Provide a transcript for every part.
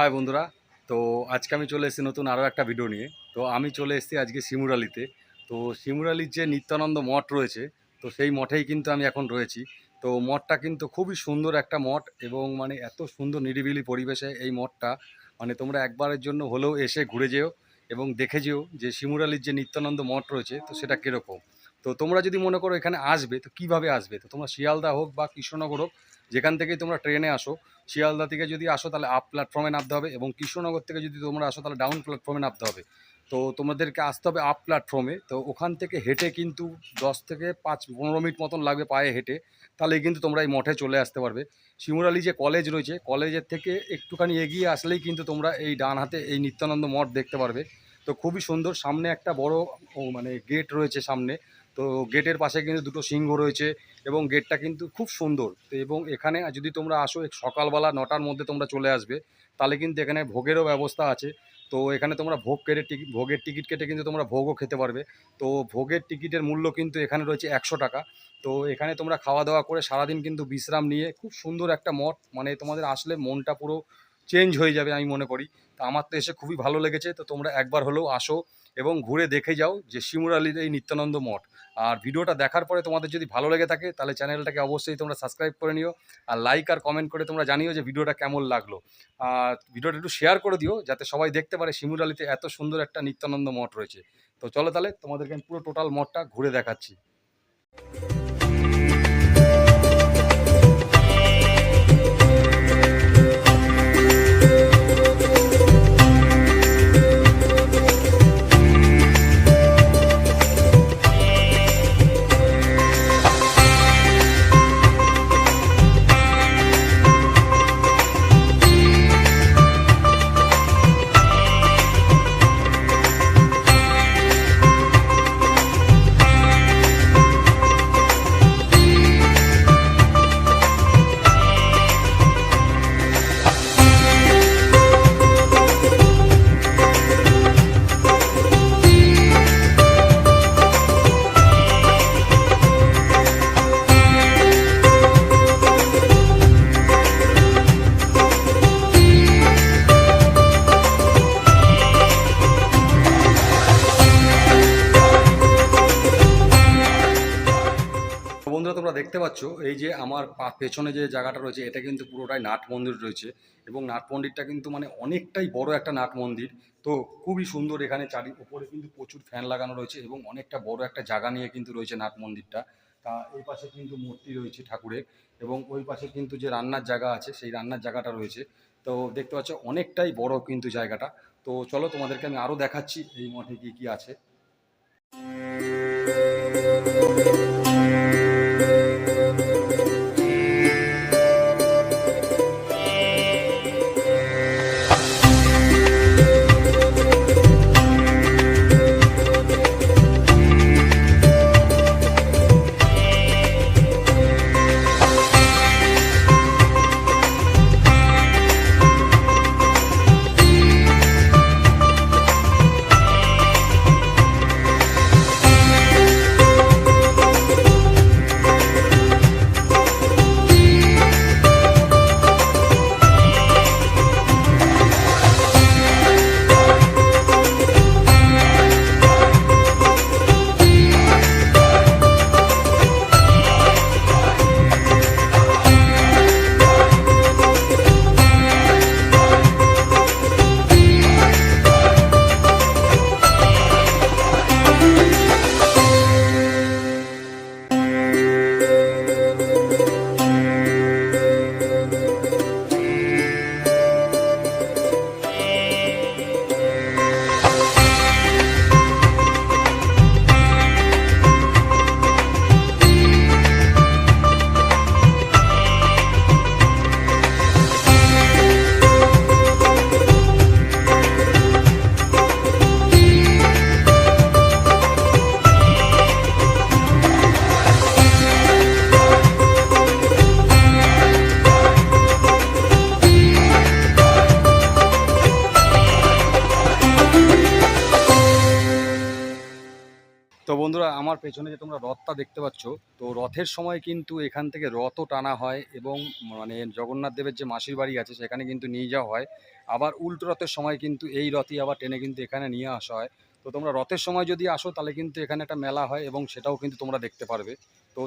High বন্ধুরা, তো আজকে আমি চলে এসেছি নতুন আরও একটা ভিডিও নিয়ে। তো আমি চলে এসেছি আজকে শিমুরালিতে। তো শিমুরালির যে নিত্যানন্দ মঠ রয়েছে, তো সেই মঠেই কিন্তু আমি এখন রয়েছি। তো মঠটা কিন্তু খুবই সুন্দর একটা মঠ এবং মানে এত সুন্দর নিরিবিলি পরিবেশে এই মঠটা মানে তোমরা একবারের জন্য হলেও এসে ঘুরে যেও এবং দেখে যেও যে শিমুরালির যে নিত্যানন্দ মঠ রয়েছে, তো সেটা কীরকম? তো তোমরা যদি মনে করো এখানে আসবে, তো কীভাবে আসবে? তো তোমরা শিয়ালদা হোক বা কৃষ্ণনগর হোক, যেখান থেকেই তোমরা ট্রেনে আসো, শিয়ালদা থেকে যদি আসো তাহলে আপ প্ল্যাটফর্মে নামতে হবে এবং কৃষ্ণনগর থেকে যদি তোমরা আসো তাহলে ডাউন প্ল্যাটফর্মে নামতে হবে। তো তোমাদেরকে আসতে হবে আপ প্ল্যাটফর্মে তো ওখান থেকে হেঁটে কিন্তু দশ থেকে পাঁচ পনেরো মিনিট মতন লাগবে পায়ে হেঁটে। তাহলে কিন্তু তোমরা এই মঠে চলে আসতে পারবে। শিমুরালি যে কলেজ রয়েছে কলেজের থেকে একটুখানি এগিয়ে আসলেই কিন্তু তোমরা এই ডান হাতে এই নিত্যানন্দ মঠ দেখতে পারবে। তো খুবই সুন্দর, সামনে একটা বড় মানে গেট রয়েছে সামনে। তো গেটের পাশে কিন্তু দুটো সিংহ রয়েছে এবং গেটটা কিন্তু খুব সুন্দর। এবং এখানে যদি তোমরা আসো সকালবেলা নটার মধ্যে তোমরা চলে আসবে, তাহলে কিন্তু এখানে ভোগেরও ব্যবস্থা আছে। তো এখানে তোমরা ভোগ কেটে টিকিট ভোগের টিকিট কেটে কিন্তু তোমরা ভোগও খেতে পারবে। তো ভোগের টিকিটের মূল্য কিন্তু এখানে রয়েছে একশো টাকা। তো এখানে তোমরা খাওয়া দাওয়া করে সারাদিন কিন্তু বিশ্রাম নিয়ে খুব সুন্দর একটা মঠ মানে তোমাদের আসলে মনটা পুরো চেঞ্জ হয়ে যাবে আমি মনে করি। তো আমার তো এসে খুবই ভালো লেগেছে। তো তোমরা একবার হলেও আসো এবং ঘুরে দেখে যাও যে শিমুরালির এই নিত্যানন্দ মঠ। আর ভিডিওটা দেখার পরে তোমাদের যদি ভালো লেগে থাকে, তাহলে চ্যানেলটাকে অবশ্যই তোমরা সাবস্ক্রাইব করে নিও। আর লাইক আর কমেন্ট করে তোমরা জানিও যে ভিডিওটা কেমন লাগল। আর ভিডিওটা একটু শেয়ার করে দিও, যাতে সবাই দেখতে পারে শিমুরালিতে এত সুন্দর একটা নিত্যানন্দ মঠ রয়েছে। তো চলো তাহলে তোমাদেরকে আমি পুরো টোটাল মঠটা ঘুরে দেখাচ্ছি। পাচ্ছ, এই যে আমার পেছনে যে জায়গাটা রয়েছে, এটা কিন্তু পুরোটাই নাট মন্দির রয়েছে এবং নাট মন্দিরটা কিন্তু মানে অনেকটাই বড় একটা নাট মন্দির। তো খুবই সুন্দর এখানে চারি উপরে কিন্তু প্রচুর ফ্যান লাগানো রয়েছে এবং অনেকটা বড় একটা জায়গা নিয়ে কিন্তু রয়েছে নাট মন্দিরটা। তা এই পাশে কিন্তু মূর্তি রয়েছে ঠাকুরের এবং ওই পাশে কিন্তু যে রান্নার জায়গা আছে, সেই রান্নার জায়গাটা রয়েছে। তো দেখতে পাচ্ছ, অনেকটাই বড় কিন্তু জায়গাটা। তো চলো তোমাদেরকে আমি আরও দেখাচ্ছি এই মঠে কী কী আছে। আমার পেছনে যে তোমরা রথটা দেখতে পাচ্ছ, তো রথের সময় কিন্তু এখান থেকে রথও টানা হয় এবং মানে জগন্নাথ দেবের যে মাসির বাড়ি আছে সেখানে কিন্তু নিয়ে যাওয়া হয়। আবার উল্টো রথের সময় কিন্তু এই রথই আবার টেনে কিন্তু এখানে নিয়ে আসা হয়। তো তোমরা রথের সময় যদি আসো তাহলে কিন্তু এখানে একটা মেলা হয় এবং সেটাও কিন্তু তোমরা দেখতে পারবে। তো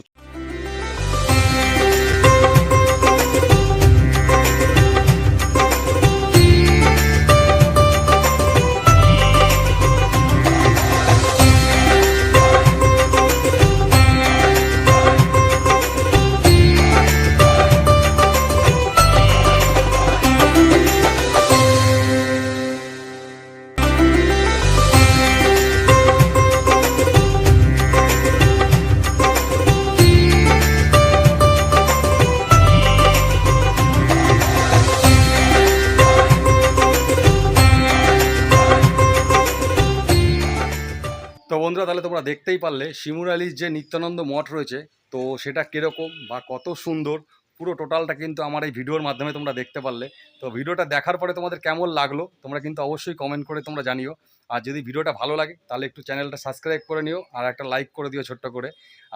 তাহলে তোমরা দেখতেই পারলে, শিমুর আলীর যে নিত্যানন্দ মঠ রয়েছে, তো সেটা কীরকম বা কত সুন্দর, পুরো টোটালটা কিন্তু আমার এই ভিডিওর মাধ্যমে তোমরা দেখতে পারলে। তো ভিডিওটা দেখার পরে তোমাদের কেমন লাগল, তোমরা কিন্তু অবশ্যই কমেন্ট করে তোমরা জানিও। আর যদি ভিডিওটা ভালো লাগে, তাহলে একটু চ্যানেলটা সাবস্ক্রাইব করে নিও, আর একটা লাইক করে দিও ছোট্ট করে।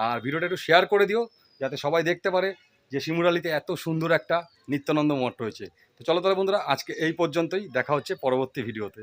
আর ভিডিওটা একটু শেয়ার করে দিও, যাতে সবাই দেখতে পারে যে শিমুরালিতে এত সুন্দর একটা নিত্যানন্দ মঠ রয়েছে। তো চলো তাহলে বন্ধুরা, আজকে এই পর্যন্তই, দেখা হচ্ছে পরবর্তী ভিডিওতে